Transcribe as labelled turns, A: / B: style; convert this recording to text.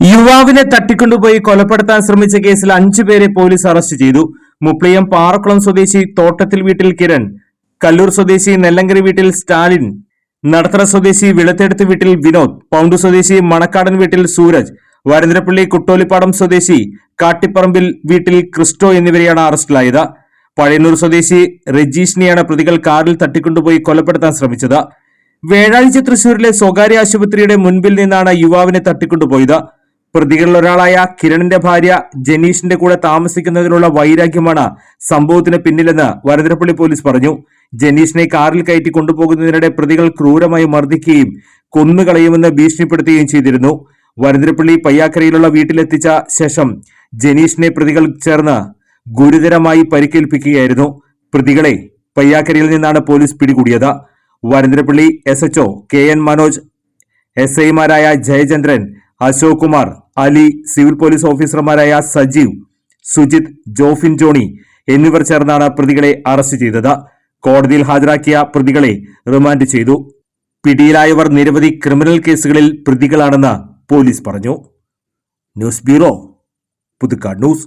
A: യുവാവിനെ തട്ടിക്കൊണ്ടുപോയി കൊലപ്പെടുത്താൻ ശ്രമിച്ച കേസിൽ അഞ്ചു പേരെ പോലീസ് അറസ്റ്റ് ചെയ്തു. മുപ്ലിയം പാറക്കുളം സ്വദേശി തോട്ടത്തിൽ വീട്ടിൽ കിരൺ കല്ലൂർ സ്വദേശി നെല്ലങ്കരി വീട്ടിൽ സ്റ്റാലിൻ നടത്തറ സ്വദേശി വിളത്തെടുത്ത് വീട്ടിൽ വിനോദ് പൗണ്ടു സ്വദേശി മണക്കാടൻ വീട്ടിൽ സൂരജ് വരന്തരപ്പള്ളി കുട്ടോലിപ്പാടം സ്വദേശി കാട്ടിപ്പറമ്പിൽ വീട്ടിൽ ക്രിസ്റ്റോ എന്നിവരെയാണ് അറസ്റ്റിലായത്. പഴയന്നൂർ സ്വദേശി രജീഷിനെയാണ് പ്രതികൾ കാറിൽ തട്ടിക്കൊണ്ടുപോയി കൊലപ്പെടുത്താൻ ശ്രമിച്ചത്. വേഴാഴ്ച തൃശൂരിലെ സ്വകാര്യ ആശുപത്രിയുടെ മുൻപിൽ നിന്നാണ് യുവാവിനെ തട്ടിക്കൊണ്ടുപോയത്. പ്രതികളിൽ ഒരാളായ കിരണിന്റെ ഭാര്യ ജനീഷിന്റെ കൂടെ താമസിക്കുന്നതിനുള്ള വൈരാഗ്യമാണ് സംഭവത്തിന് പിന്നിലെന്ന് വരതിരപ്പള്ളി പോലീസ് പറഞ്ഞു. ജനീഷിനെ കാറിൽ കയറ്റി കൊണ്ടുപോകുന്നതിനിടെ പ്രതികൾ ക്രൂരമായി മർദ്ദിക്കുകയും കൊന്നുകളയുമെന്ന് ഭീഷണിപ്പെടുത്തുകയും ചെയ്തിരുന്നു. വരതിരപ്പള്ളി പയ്യാക്കരയിലുള്ള വീട്ടിലെത്തിച്ച ശേഷം ജനീഷിനെ പ്രതികൾ ചേർന്ന് ഗുരുതരമായി പരിക്കേൽപ്പിക്കുകയായിരുന്നു. പ്രതികളെ പയ്യാക്കരയിൽ നിന്നാണ് പോലീസ് പിടികൂടിയത്. Varathirappally S HO K N Manoj S ഐമാരായ ജയചന്ദ്രൻ അശോക് കുമാർ അലി സിവിൽ പോലീസ് ഓഫീസർമാരായ സജീവ് സുജിത് ജോഫിൻ ജോണി എന്നിവർ ചേർന്നാണ് പ്രതികളെ അറസ്റ്റ് ചെയ്തത്. കോടതിയിൽ ഹാജരാക്കിയ പ്രതികളെ റിമാൻഡ് ചെയ്തു. പിടിയിലായവർ നിരവധി ക്രിമിനൽ കേസുകളിൽ പ്രതികളാണെന്ന് പോലീസ് പറഞ്ഞു. News bureau Puthukkad news.